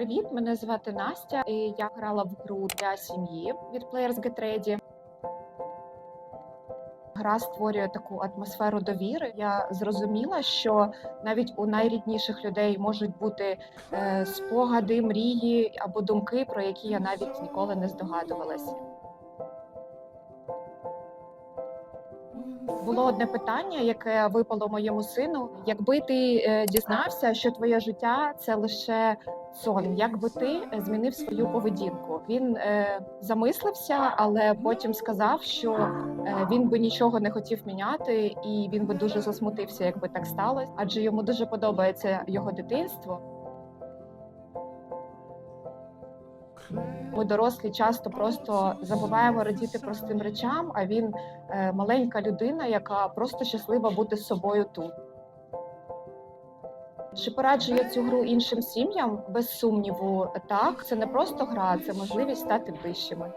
Привіт, мене звати Настя. і Я грала в гру для сім'ї від Players Get Ready. Гра створює таку атмосферу довіри. Я зрозуміла, що навіть у найрідніших людей можуть бути е, спогади, мрії або думки, про які я навіть ніколи не здогадувалась. Було одне питання, яке випало моєму сину. Якби ти е, дізнався, що твоє життя це лише сон, як би ти е, змінив свою поведінку? Він е, замислився, але потім сказав, що е, він би нічого не хотів міняти, і він би дуже засмутився, якби так сталося, адже йому дуже подобається його дитинство. Ми дорослі часто просто забуваємо радіти простим речам, а він е, маленька людина, яка просто щаслива бути з собою тут. Чи пораджує цю гру іншим сім'ям? Без сумніву, так. Це не просто гра, це можливість стати ближчими.